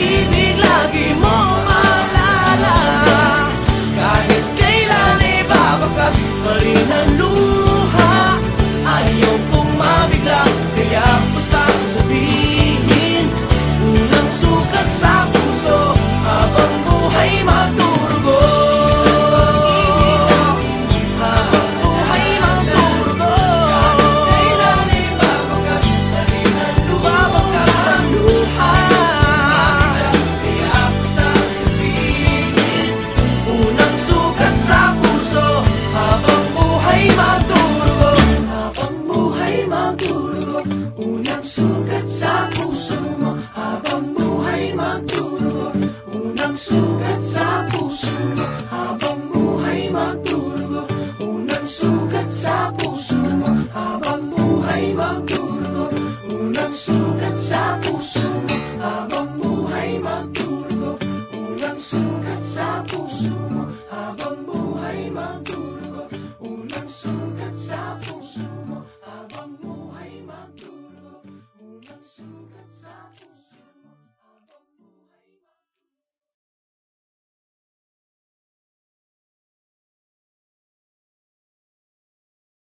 pag-ibig lagi mo. Magdurugo Unang sugat sa puso